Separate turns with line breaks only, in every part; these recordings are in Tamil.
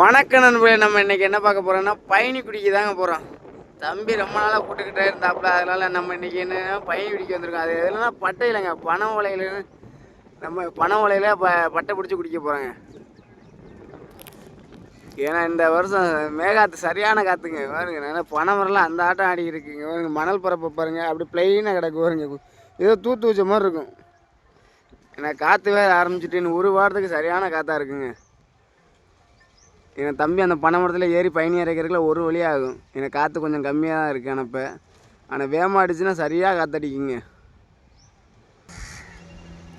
வணக்க நண்பர்களே நம்ம இன்றைக்கி என்ன பார்க்க போகிறோம்னா பயணி குடிக்கு தாங்க போகிறோம் தம்பி ரொம்ப நாளாக போட்டுக்கிட்டே இருந்தாப்புல அதனால் நம்ம இன்றைக்கி என்னென்னா பயணி குடிக்க வந்திருக்கோம். அது எதுனா பட்டை இல்லைங்க பனை ஓலையில் நம்ம பனை ஓலையில ப பட்டை பிடிச்சி குடிக்க போகிறோங்க ஏன்னா இந்த வருஷம் மேகாத்து சரியான காற்றுங்க பாருங்க நல்லா பனை மரம்லாம் அந்த ஆட்டம் ஆடி இருக்குங்க. பாருங்க மணல் பரப்பை பாருங்க அப்படி பிளெயினாக கிடக்கு பாருங்க. ஏதோ தூத்து வச்ச மாதிரி இருக்கும். ஏன்னா காற்று வேறு ஆரம்பிச்சிட்டு ஒரு வாரத்துக்கு சரியான காற்றா இருக்குங்க. என் தம்பி அந்த பனை மரத்தில் ஏறி பயணி இறக்கிறதுக்குள்ள ஒரு வழியாகும் எனக்கு காற்று கொஞ்சம் கம்மியாக தான் இருக்குது அனுப்ப ஆனால் வேகமாக அடிச்சுன்னா சரியாக காற்றடிக்குங்க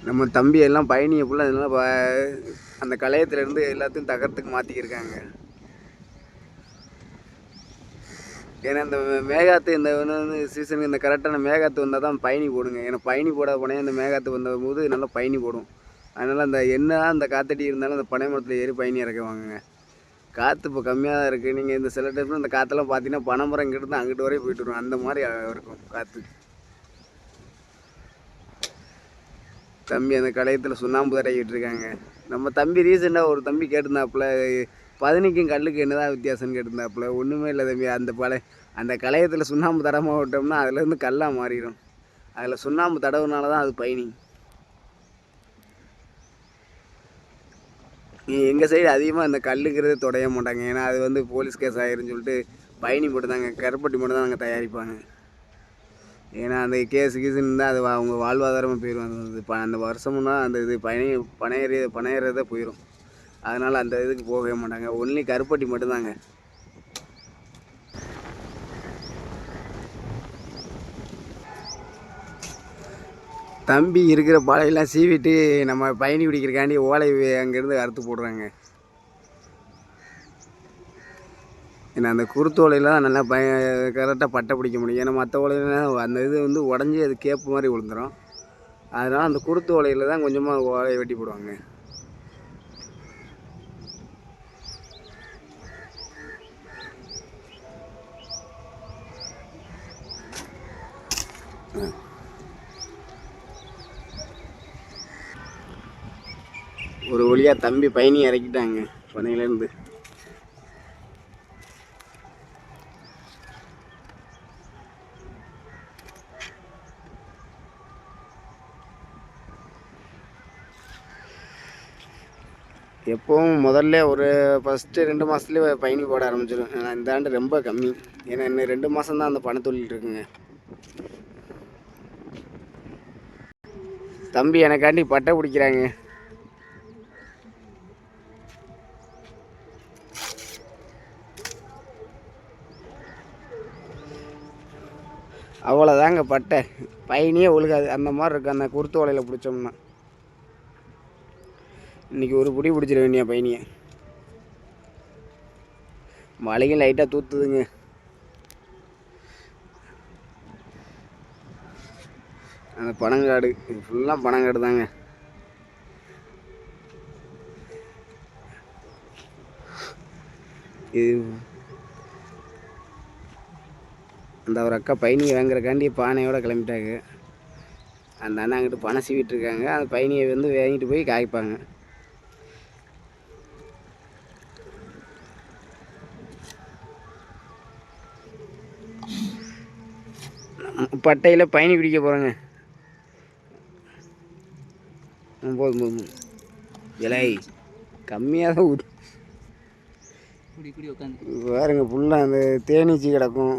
நம்ம தம்பி எல்லாம் பயணியை ஃபுல்லாக இதெல்லாம் ப- அந்த கலையத்துலேருந்து எல்லாத்தையும் தகரத்துக்கு மாற்றிக்கிருக்காங்க ஏன்னா இந்த மேகாத்து இந்த வந்து சீசனுக்கு இந்த கரெக்டான மேகாத்து வந்தால் தான் பயணி போடுங்க. ஏன்னா பயணி போடாத போனே இந்த மேகாத்து வந்த போது நல்லா பயணி போடும். அதனால் அந்த என்ன அந்த காத்தடி இருந்தாலும் அந்த பனை மரத்தில் ஏறி பயணி இறக்குவாங்கங்க காற்று இப்போ கம்மியாக தான் இருக்குது நீங்கள் இந்த சில டைமில் இந்த காற்றெல்லாம் பார்த்தீங்கன்னா பனைமரம் இங்கிட்டு அங்கிட்டு வரையும் போயிட்டு வரும். அந்த மாதிரி இருக்கும் காற்று தம்பி அந்த கடையத்தில் சுண்ணாம்பு தடைக்கிட்டு இருக்காங்க. நம்ம தம்பி ரீசெண்டாக ஒரு தம்பி கேட்டிருந்தாப்புல பதனிக்கும் கல்லுக்கு என்னதான் வித்தியாசம்னு கேட்டிருந்தாப்புல ஒன்றுமே இல்லை தம்பி. அந்த பழைய அந்த கலையத்தில் சுண்ணாம்பு தடமாக விட்டோம்னா அதுலேருந்து கல்லாக மாறிடும் அதில் சுண்ணாம்பு தடவுனால தான் அது பயணி. எங்கள் சைடு அதிகமாக இந்த கல்லுங்கிறது தொடைய மாட்டாங்க. ஏன்னா அது வந்து போலீஸ் கேஸ் ஆயிருன்னு சொல்லிட்டு பயணி மட்டும் தாங்க கருப்பட்டி மட்டும் தான் நாங்கள் தயாரிப்பாங்க. ஏன்னா அந்த கேஸு கீஸுன்னு இருந்தால் அது வா- அவங்க வாழ்வாதாரமாக போயிடும் அந்த ப அந்த வருஷம்னா அந்த இது பனை பனையறி பனையறதே போயிடும் அதனால் அந்த இதுக்கு போகவே மாட்டாங்க. ஒன்லி கருப்பட்டி மட்டும்தாங்க. தம்பி இருக்கிற பாலையெல்லாம் சீவிட்டு நம்ம பயணி பிடிக்கிறக்காண்டி ஓலை அங்கேருந்து அறுத்து போடுறாங்க. ஏன்னா அந்த குருத்து நல்லா பய கரெக்டாக பட்டை பிடிக்க முடியும். ஏன்னா மற்ற ஓலையிலாம் அந்த இது வந்து உடஞ்சி அது கேப்பு மாதிரி விழுந்துடும் அதனால் அந்த குருத்து ஓலையில் தான் கொஞ்சமாக ஓலையை வெட்டி போடுவாங்க. ஒரு வழியாக தம்பி பயணி இறக்கிட்டாங்க. பனையிலேருந்து எப்போவும் முதல்ல ஒரு ஃபஸ்ட்டு ரெண்டு மாதத்துலேயே பயணி போட ஆரம்பிச்சிடும் ஆனால் இந்த ஆண்டு ரொம்ப கம்மி. ஏன்னா இன்னும் ரெண்டு மாதம் தான் அந்த பணத்தொழில் இருக்குங்க. தம்பி எனக்காண்டி பட்டை பிடிக்கிறாங்க. அவ்வளோதாங்க பட்டை. பயனியே ஒழுகாது. அந்த மாதிரி இருக்குது அந்த குருத்து வலையில் பிடிச்சோம்னா. இன்னைக்கு ஒரு பிடி பிடிச்சிட வேண்டிய பயணியை மழையும் லைட்டாக தூத்துதுங்க. அந்த பனங்காடு. இது ஃபுல்லாக பனங்காடு தாங்க இது அந்த ஒரு அக்கா பயணியை வாங்குறக்காண்டி பானையோட கிளம்பிட்டாங்க. அந்த அண்ணன் அங்கிட்டு பணம் சீவிட்டு இருக்காங்க அந்த பயணியை வந்து வாங்கிட்டு போய் காய்ப்பாங்க. பட்டையில் பயணி பிடிக்க போகிறோங்க போதும் போதும் இலை கம்மியாக தான் பாருங்க ஃபுல்லாக அந்த தேனீச்சி கிடக்கும்.